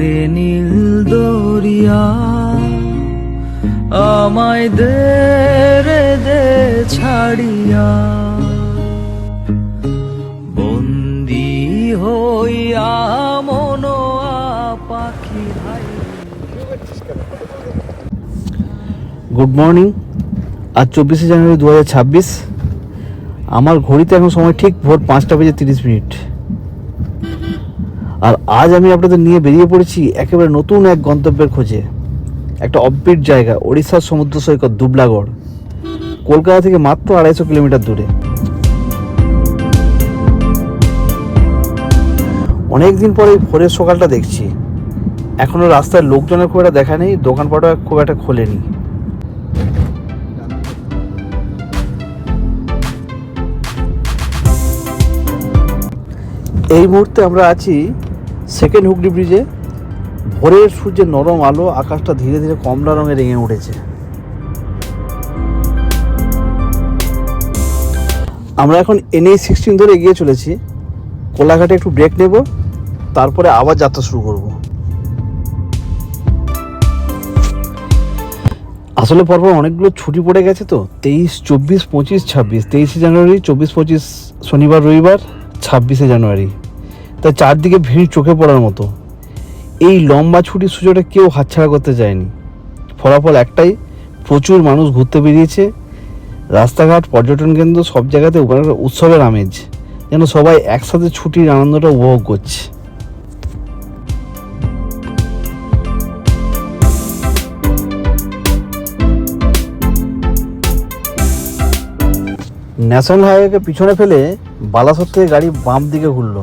ওরে নীল দরিয়া আমায় দে রে দে ছাড়িয়া। বন্দি হইয়া মনোয়া পাখি গুড মর্নিং আজ চব্বিশে জানুয়ারি দু হাজার ছাব্বিশ। আমার ঘড়িতে এখন সময় ঠিক ভোর পাঁচটা বেজে তিরিশ মিনিট। আর আজ আমি আপনাদের নিয়ে বেরিয়ে পড়েছি একেবারে নতুন এক গন্তব্যের খোঁজে। একটা অববিট জায়গা, ওড়িশার সমুদ্র সৈকত, দুবলাগড়। কলকাতা থেকে মাত্র আড়াইশো কিলোমিটার দূরে। অনেক দিন পরে ভোরের সকালটা দেখছি। এখনও রাস্তায় লোকজনের খুব একটা দেখা নেই, দোকানপাটও খুব একটা খোলেনি। এই মুহূর্তে আমরা আছি সেকেন্ড হুগলি ব্রিজে ভোরের সূর্যের নরম আলো, আকাশটা ধীরে ধীরে কমলা রঙে রেঙে উঠেছে। আমরা এখন এনএই সিক্সটিন ধরে এগিয়ে চলেছি। কোলাঘাটে একটু ব্রেক নেব, তারপরে আবার যাত্রা শুরু করব। আসলে পরপর অনেকগুলো ছুটি পড়ে গেছে তো, তেইশ, চব্বিশ, পঁচিশ, ছাব্বিশ। তেইশে জানুয়ারি, চব্বিশ, পঁচিশ শনিবার, রবিবার, ছাব্বিশে জানুয়ারি। তাই চারদিকে ভিড় চোখে পড়ার মতো। এই লম্বা ছুটির সুযোগটা কেউ হাতছাড়া করতে চায়নি। ফলাফল একটাই, প্রচুর মানুষ ঘুরতে বেরিয়েছে। রাস্তাঘাট, পর্যটন কেন্দ্র সব জায়গাতে উৎসবের আমেজ, যেন সবাই একসাথে ছুটির আনন্দটা উপভোগ করছে। ন্যাশনাল হাইওয়েকে পিছনে ফেলে বালাসর থেকে গাড়ি বাম দিকে ঘুরলো।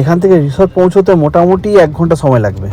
এখান থেকে রিসর্ট পৌঁছতে মোটামুটি এক ঘণ্টা সময় লাগবে।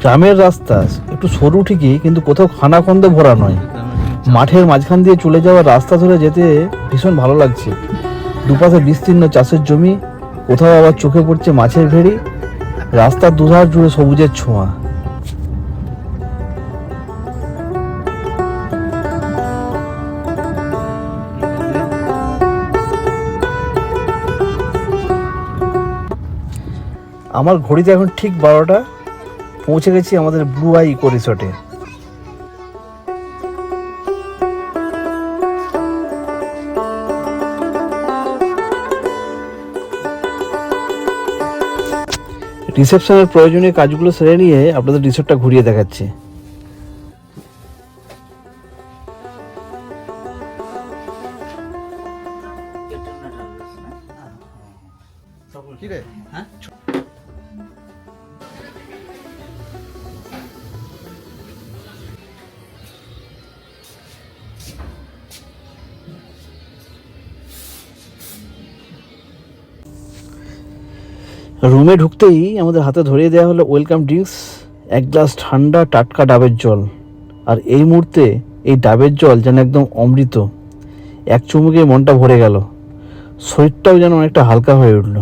গ্রামের রাস্তা একটু সরু ঠিকই, কিন্তু কোথাও খানাখন্দে ভরা নয়। মাঠের মাঝখান দিয়ে চলে যাওয়ার রাস্তা ধরে যেতে ভীষণ ভালো লাগছে। দুপাশে বিস্তীর্ণ চাষের জমি, কোথাও আবার চোখে পড়ছে মাছের ভেড়ি, রাস্তার দুধার জুড়ে সবুজের ছোঁয়া। আমার ঘড়িতে এখন ঠিক বারোটা পৌঁছে গেছি আমাদের ব্লু আই ইকো রিসর্টে রিসেপশনের প্রয়োজনীয় কাজগুলো সেরে নিয়ে আপনাদের রিসর্টটা ঘুরিয়ে দেখাচ্ছি। রুমে ঢুকতেই আমাদের হাতে ধরিয়ে দেওয়া হলো ওয়েলকাম ড্রিঙ্কস এক গ্লাস ঠান্ডা টাটকা ডাবের জল। আর এই মুহূর্তে এই ডাবের জল যেন একদম অমৃত। এক চুমুকে মনটা ভরে গেল। শরীরটাও যেন অনেকটা হালকা হয়ে উঠল।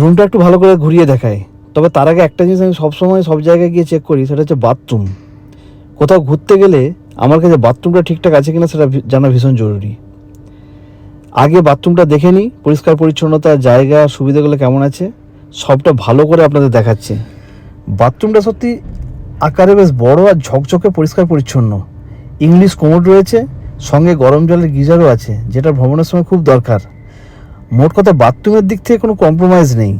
রুমটা একটু ভালো করে ঘুরিয়ে দেখায় তবে তার আগে একটা জিনিস আমি সবসময় সব জায়গায় গিয়ে চেক করি, সেটা হচ্ছে বাথরুম কোথাও ঘুরতে গেলে আমার কাছে বাথরুমটা ঠিকঠাক আছে কিনা সেটা জানা ভীষণ জরুরি। আগে বাথরুমটা দেখে নিই, পরিষ্কার পরিচ্ছন্নতা, জায়গা, সুবিধাগুলো কেমন আছে? সবটা ভালো করে আপনাদের দেখাচ্ছি। বাথরুমটা সত্যি আকারে বেশ বড় আর ঝকঝকে পরিষ্কার পরিচ্ছন্ন। ইংলিশ কোমোড রয়েছে, সঙ্গে গরম জলের গিজারও আছে, যেটা ভ্রমণের সময় খুব দরকার। মোট কথা, বাথরুমের দিক থেকে কোনো কম্প্রোমাইজ নেই।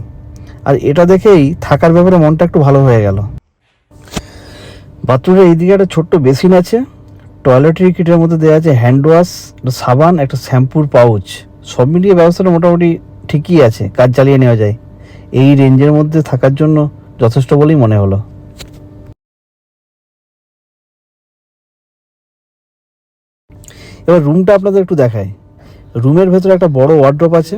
আর এটা দেখেই থাকার ব্যাপারে মনটা একটু ভালো হয়ে গেল। বাথরুমের এইদিকে একটা ছোট্ট বেসিন আছে টয়লেটারি কিটের মধ্যে দেওয়া আছে হ্যান্ড ওয়াশ সাবান, একটা শ্যাম্পুর পাউচ সব মিলিয়ে ব্যবস্থাটা মোটামুটি ঠিকই আছে, কাজ চালিয়ে নেওয়া যায়। এই রেঞ্জের মধ্যে থাকার জন্য যথেষ্ট বলেই মনে হলো। এবার রুমটা আপনাদের একটু দেখায় রুমের ভেতরে একটা বড় ওয়ার্ড্রপ আছে।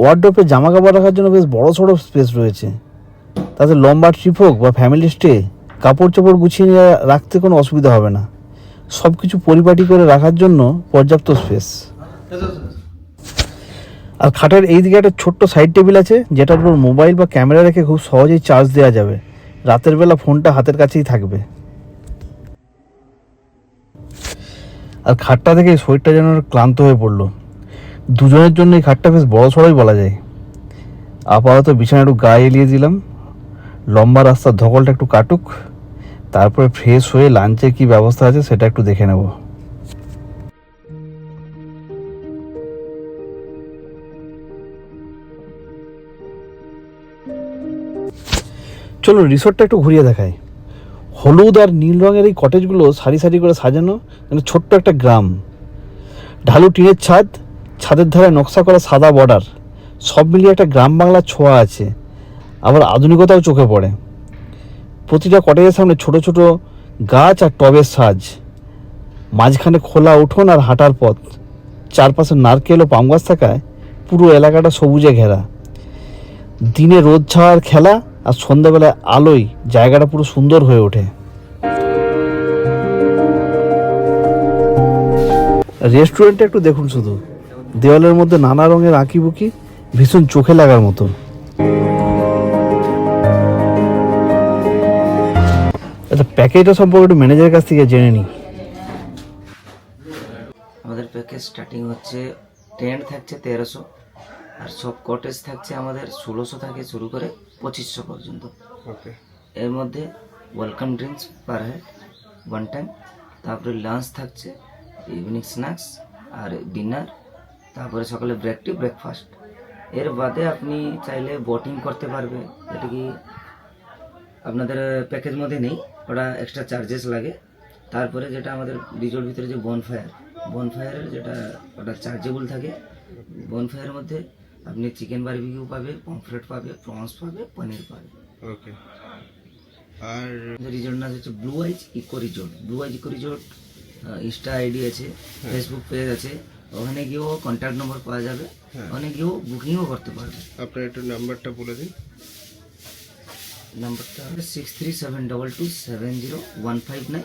ওয়ার্ড্রপে জামা কাপড় রাখার জন্য বেশ বড় সড়ো স্পেস রয়েছে। তাতে লম্বা ট্রিপ হোক বা ফ্যামিলি স্টে কাপড় চোপড় গুছিয়ে রাখতে কোনো অসুবিধা হবে না। সব কিছু পরিপাটি করে রাখার জন্য পর্যাপ্ত স্পেস আর খাটের এই দিকে একটা ছোট্ট সাইড টেবিল আছে, যেটার উপর মোবাইল বা ক্যামেরা রেখে খুব সহজেই চার্জ দেওয়া যাবে। রাতের বেলা ফোনটা হাতের কাছেই থাকবে। আর খাটটা থেকে শরীরটা যেন ক্লান্ত হয়ে পড়ল। দুজনের জন্য এই খাটটা বেশ বড় সড়োই বলা যায়। আপাতত বিছানা একটু গায়ে এলিয়ে দিলাম। লম্বা রাস্তার ধকলটা একটু কাটুক। তারপরে ফ্রেশ হয়ে লাঞ্চের কি ব্যবস্থা আছে সেটা একটু দেখে নেব। চলো রিসোর্টটা একটু ঘুরিয়ে দেখায় হলুদ আর নীল রঙের এই কটেজগুলো সারি সারি করে সাজানো, যেন ছোট্ট একটা গ্রাম। ঢালু টিনের ছাদ, ছাদের ধারে নকশা করা সাদা বর্ডার সব মিলিয়ে একটা গ্রাম বাংলার ছোঁয়া আছে। আবার আধুনিকতাও চোখে পড়ে। প্রতিটা কটেজের সামনে ছোট ছোট গাছ আর টবের সাজ। মাঝখানে খোলা উঠোন আর হাঁটার পথ। চারপাশে নারকেল ও পাম গাছ থাকায় পুরো এলাকাটা সবুজে ঘেরা। দিনে রোদ ছাওয়ার খেলা আর সন্ধ্যাবেলায় আলোয় জায়গাটা পুরো সুন্দর হয়ে ওঠে। রেস্টুরেন্টটা একটু দেখুন শুধু। দেওয়ালের মধ্যে নানা রঙের আঁকিবুকি ভীষণ চোখে লাগার মতো। আচ্ছা প্যাকেজটা সম্পর্কে একটু ম্যানেজারের কাছ থেকে জেনে নিই। আমাদের প্যাকেজ স্টার্টিং হচ্ছে টেন্ট থাকছে তেরোশো আর সব কটেজ থাকছে আমাদের ষোলোশো থেকে শুরু করে পঁচিশশো পর্যন্ত। এর মধ্যে welcome drinks per head one time তারপরে লাঞ্চ থাকছে ইভিনিং স্ন্যাক্স আর ডিনার তারপরে সকালে ব্রেক টু ব্রেকফাস্ট এর বাদে আপনি চাইলে বোটিং করতে পারবে এটা কি আপনাদের প্যাকেজ মধ্যে নেই। ওটা এক্সট্রা চার্জেস লাগে। তারপরে যেটা আমাদের রিজোর্ট ভিতরে যে বনফায়ার বনফায়ারের যেটা ওটা চার্জেবল থাকে বনফায়ারের মধ্যে আপনি চিকেন বারবিকিউ পাবে পমফ্রেট পাবে প্রনস পাবে পনির পাবে। ওকে আর রিজোর্ট নাম হচ্ছে blue eyes eco resort blue eyes eco resort insta ID আছে ফেসবুক পেজ আছে। ওখানে গিয়েও কন্ট্যাক্ট নম্বর পাওয়া যাবে। ওখানে গিয়েও বুকিংও করতে পারবে। আপনার একটু নাম্বারটা বলে দিন। নাম্বারটা six three seven double two seven zero one five nine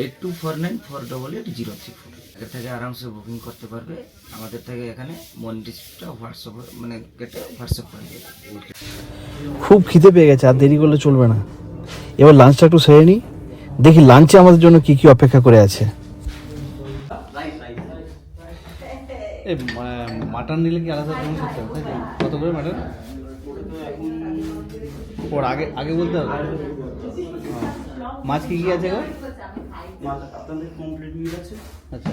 eight two four nine four double eight zero three four এর থেকে আরামসে বুকিং করতে পারবে। আমাদের থেকে এখানে মনিটিসটা হোয়াটসঅ্যাপ মানে কেটে হোয়াটসঅ্যাপ করে দেবে। খুব খিদে পেয়ে গেছে আর দেরি করলে চলবে না। এবার লাঞ্চটা একটু সেরে নিই। দেখি লাঞ্চে আমাদের জন্য কি কি অপেক্ষা করে আছে। এই মাটন নিলে কি আলাদা করতে হবে কত করে মাটন ওর আগে আগে বলতে হবে? মাছ কি কি আছে গো? আচ্ছা।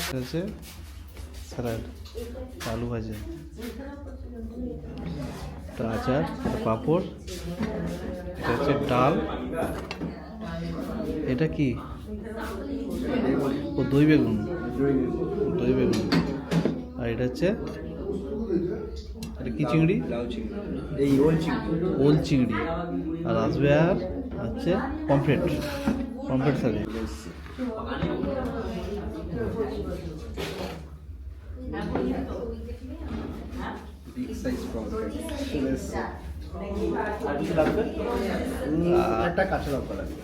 এটা হচ্ছে স্যালাড আলু ভাজা। একটা আচার একটা পাঁপড় এটা হচ্ছে ডাল। এটা কি? ও দই বেগুন। দই বেগুন। আর এটা হচ্ছে কি চিংড়ি? এই ওল চিংড়ি। ওল চিংড়ি। আর আসবে আর হচ্ছে পমফ্রেট পমফ্রেট। থাকে একটা কাঁচা লঙ্কা লাগবে।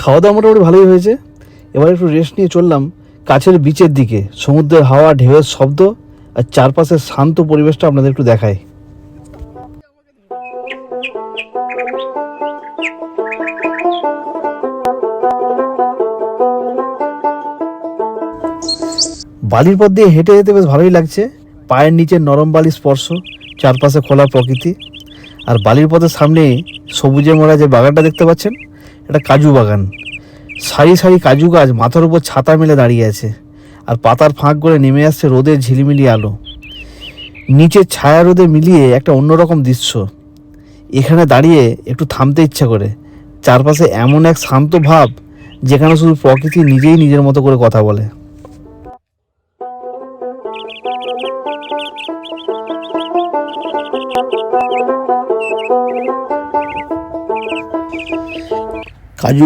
খাওয়া দাওয়া মোটামুটি ভালোই হয়েছে। এবার একটু রেস্ট নিয়ে চললাম কাছের বিচের দিকে। সমুদ্রের হাওয়া, ঢেউয়ের শব্দ আর চারপাশের শান্ত পরিবেশটা আপনাদের একটু দেখাই। বালির পথ দিয়ে হেঁটে যেতে বেশ ভালোই লাগছে। পায়ের নিচে নরম বালি স্পর্শ, চারপাশে খোলা প্রকৃতি। আর বালির পথের সামনে সবুজে মোড়া যে বাগানটা দেখতে পাচ্ছেন, এটা কাজু বাগান। সারি সারি কাজু গাছ মাথার উপর ছাতা মেলে দাঁড়িয়ে আছে। আর পাতার ফাঁক করে নেমে আসছে রোদের ঝিলিমিলি আলো। নিচে ছায়া রোদে মিলিয়ে একটা অন্যরকম দৃশ্য। এখানে দাঁড়িয়ে একটু থামতে ইচ্ছা করে। চারপাশে এমন এক শান্ত ভাব, যেখানে শুধু প্রকৃতি নিজেই নিজের মতো করে কথা বলে। কাজু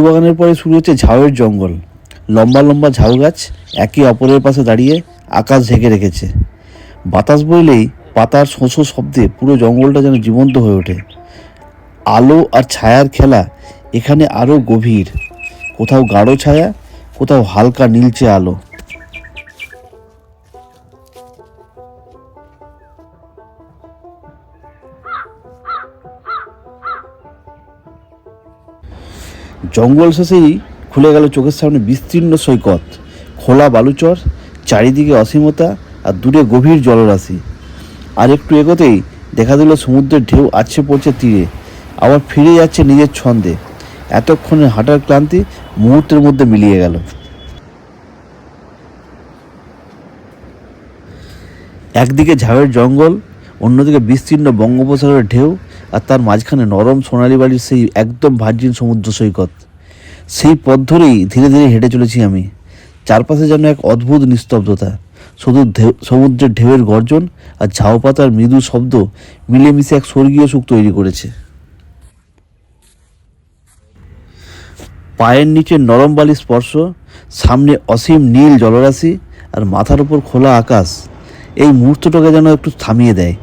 বাগানের পরে শুরু হচ্ছে ঝাউয়ের জঙ্গল। লম্বা লম্বা ঝাউ গাছ একে অপরের পাশে দাঁড়িয়ে আকাশ ঢেকে রেখেছে। বাতাস বইলেই পাতার শোঁসো শব্দে পুরো জঙ্গলটা যেন জীবন্ত হয়ে ওঠে। আলো আর ছায়ার খেলা এখানে আরও গভীর। কোথাও গাঢ় ছায়া, কোথাও হালকা নীলচে আলো। জঙ্গল শেষেই খুলে গেল চোখের সামনে বিস্তীর্ণ সৈকত। খোলা বালুচর, চারিদিকে অসীমতা আর দূরে গভীর জলরাশি। আর একটু এগোতেই দেখা দিল সমুদ্রের ঢেউ আছে পড়ছে তীরে। আবার ফিরে যাচ্ছে নিজের ছন্দে। এতক্ষণে হাঁটার ক্লান্তি মুহূর্তের মধ্যে মিলিয়ে গেল। একদিকে ঝাড়ের জঙ্গল, অন্যদিকে বিস্তীর্ণ বঙ্গোপসাগরের ঢেউ আর তার মাঝখানে নরম সোনালি বাড়ির সেই একদম ভার্জিন সমুদ্র সৈকত। সেই পথ ধরেই ধীরে ধীরে হেঁটে চলেছি আমি। চারপাশে যেন এক অদ্ভুত নিস্তব্ধতা। শুধু সমুদ্রের ঢেউয়ের গর্জন আর ঝাউ পাতার মৃদু শব্দ মিলেমিশে এক স্বর্গীয় সুখ তৈরি করেছে। পায়ের নিচে নরম বালির স্পর্শ, সামনে অসীম নীল জলরাশি আর মাথার উপর খোলা আকাশ, এই মুহূর্তটাকে যেন একটু থামিয়ে দেয়।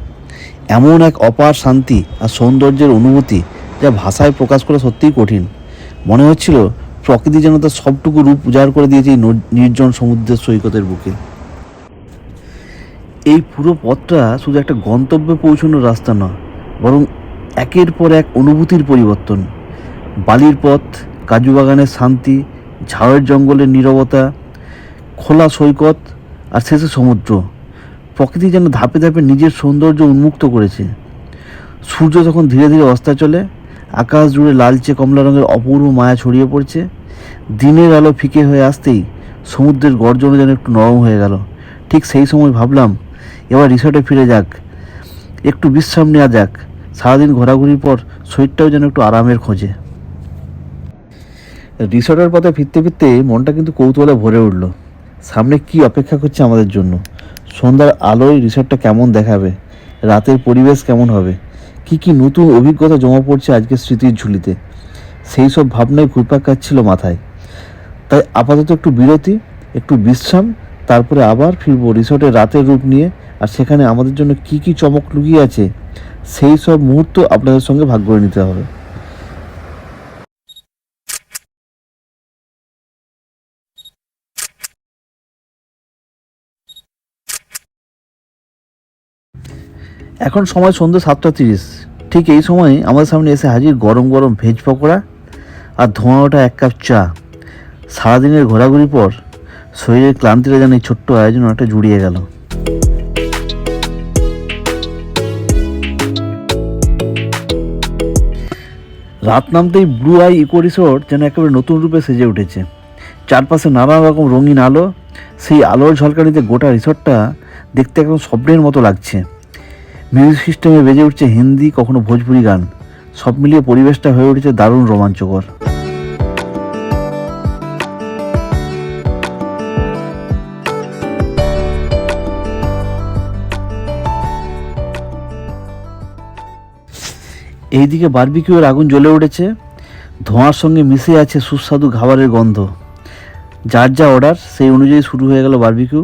এমন এক অপার শান্তি আর সৌন্দর্যের অনুভূতি যা ভাষায় প্রকাশ করা সত্যিই কঠিন। মনে হচ্ছিল প্রকৃতি যেন তার সবটুকু রূপ উজাড় করে দিয়েছে এই নির্জন সমুদ্রের সৈকতের বুকে। এই পুরো পথটা শুধু একটা গন্তব্যে পৌঁছানোর রাস্তা নয় বরং একের পর এক অনুভূতির পরিবর্তন। বালির পথ, কাজু বাগানের শান্তি, ঝাড়ের জঙ্গলের নীরবতা, খোলা সৈকত আর শেষে সমুদ্র। প্রকৃতি যেন ধাপে ধাপে নিজের সৌন্দর্য উন্মুক্ত করেছে। সূর্য যখন ধীরে ধীরে অস্তা চলে, আকাশ জুড়ে লালচে কমলা রঙের অপূর্ব মায়া ছড়িয়ে পড়ছে, দিনের আলো ফিকে হয়ে আসতেই সমুদ্রের গর্জনে যেন একটু নরম হয়ে গেল। ঠিক সেই সময় ভাবলাম, এবার রিসর্টে ফিরে যাক, একটু বিশ্রাম নেওয়া যাক, সারাদিন ঘোরাঘুরির পর শরীরটাও যেন একটু আরামের খোঁজে। রিসর্টের পথে ফিরতে ফিরতে মনটা কিন্তু কৌতূহলে ভরে উঠল। সামনে কি অপেক্ষা করছে আমাদের জন্য? সন্ধ্যার আলোয় রিসর্টটা কেমন দেখাবে? রাতের পরিবেশ কেমন হবে? কি কি নতুন অভিজ্ঞতা জমা পড়ছে আজকের স্মৃতির ঝুলিতে? সেই সব ভাবনায় ঘুরপাক কাটছিল মাথায়। তাই আপাতত একটু বিরতি, একটু বিশ্রাম, তারপরে আবার ফিরবো রিসর্টের রাতের রূপ নিয়ে। আর সেখানে আমাদের জন্য কি কি চমক লুকিয়ে আছে, সেই সব মুহূর্ত আপনাদের সঙ্গে ভাগ করে নিতে হবে। এখন সময় সন্ধ্যে সাতটা তিরিশ। ঠিক এই সময় আমাদের সামনে এসে হাজির গরম গরম ভেজ পকোড়া আর ধোঁয়া ওঠা এক কাপ চা। সারাদিনের ঘোরাঘুরির পর শরীরের ক্লান্তিটা যেন এই ছোট্ট আয়োজন একটা জুড়িয়ে গেল। রাত নামতেই ব্লু আই ইকো রিসোর্ট যেন একেবারে নতুন রূপে সেজে উঠেছে। চারপাশে নানা রকম রঙিন আলো, সেই আলোর ঝলকানিতে গোটা রিসোর্টটা দেখতে একদম স্বপ্নের মতো লাগছে। মিউজিক সিস্টেমে বেজে উঠছে হিন্দি, কখনো ভোজপুরি গান। সব মিলিয়ে পরিবেশটা হয়ে উঠেছে দারুণ রোমাঞ্চকর। এইদিকে বারবিকিউর আগুন জ্বলে উঠেছে। ধোঁয়ার সঙ্গে মিশে আছে সুস্বাদু খাবারের গন্ধ। যার যা অর্ডার সেই অনুযায়ী শুরু হয়ে গেল বারবিকিউ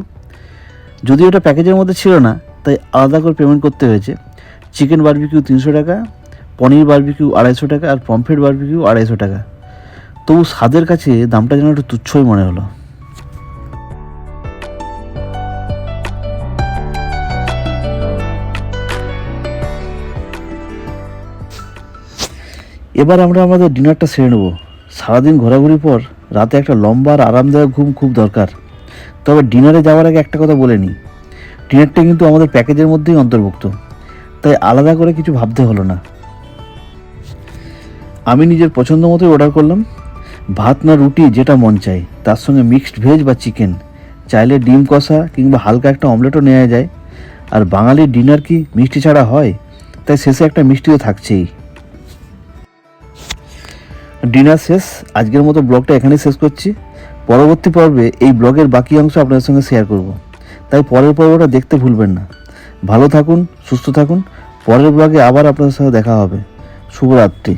যদিও এটা প্যাকেজের মধ্যে ছিল না তাই আলাদা করে পেমেন্ট করতে হয়েছে। চিকেন বারবিকিউ তিনশো টাকা, পনির বারবিকিউ আড়াইশো টাকা আর পমফ্রেট বারবিকিউ আড়াইশো টাকা। তবু স্বাদের কাছে দামটা যেন একটু তুচ্ছই মনে হলো। এবার আমরা আমাদের ডিনারটা সেরে নেব। সারাদিন ঘোরাঘুরির পর রাতে একটা লম্বা আর আরামদায়ক ঘুম খুব দরকার। তবে ডিনারে যাওয়ার আগে একটা কথা বলে নিই। ডিনারটা কিন্তু আমাদের প্যাকেজের মধ্যেই অন্তর্ভুক্ত। তাই আলাদা করে কিছু ভাবতে হলো না। আমি নিজের পছন্দ মতোই অর্ডার করলাম। ভাত না রুটি যেটা মন চাই তার সঙ্গে মিক্সড ভেজ বা চিকেন চাইলে ডিম কষা কিংবা হালকা একটা অমলেটও নেওয়া যায়। আর বাঙালির ডিনার কি মিষ্টি ছাড়া হয়? তাই শেষে একটা মিষ্টিও থাকছেই। ডিনার শেষ, আজকের মতো ব্লগটা এখানেই শেষ করছি। পরবর্তী পর্বে এই ব্লগের বাকি অংশ আপনাদের সঙ্গে শেয়ার করব। তাই পরের পর্বটা দেখতে ভুলবেন না। ভালো থাকুন, সুস্থ থাকুন। পরের ব্লগে আবার আপনাদের সাথে দেখা হবে। শুভরাত্রি।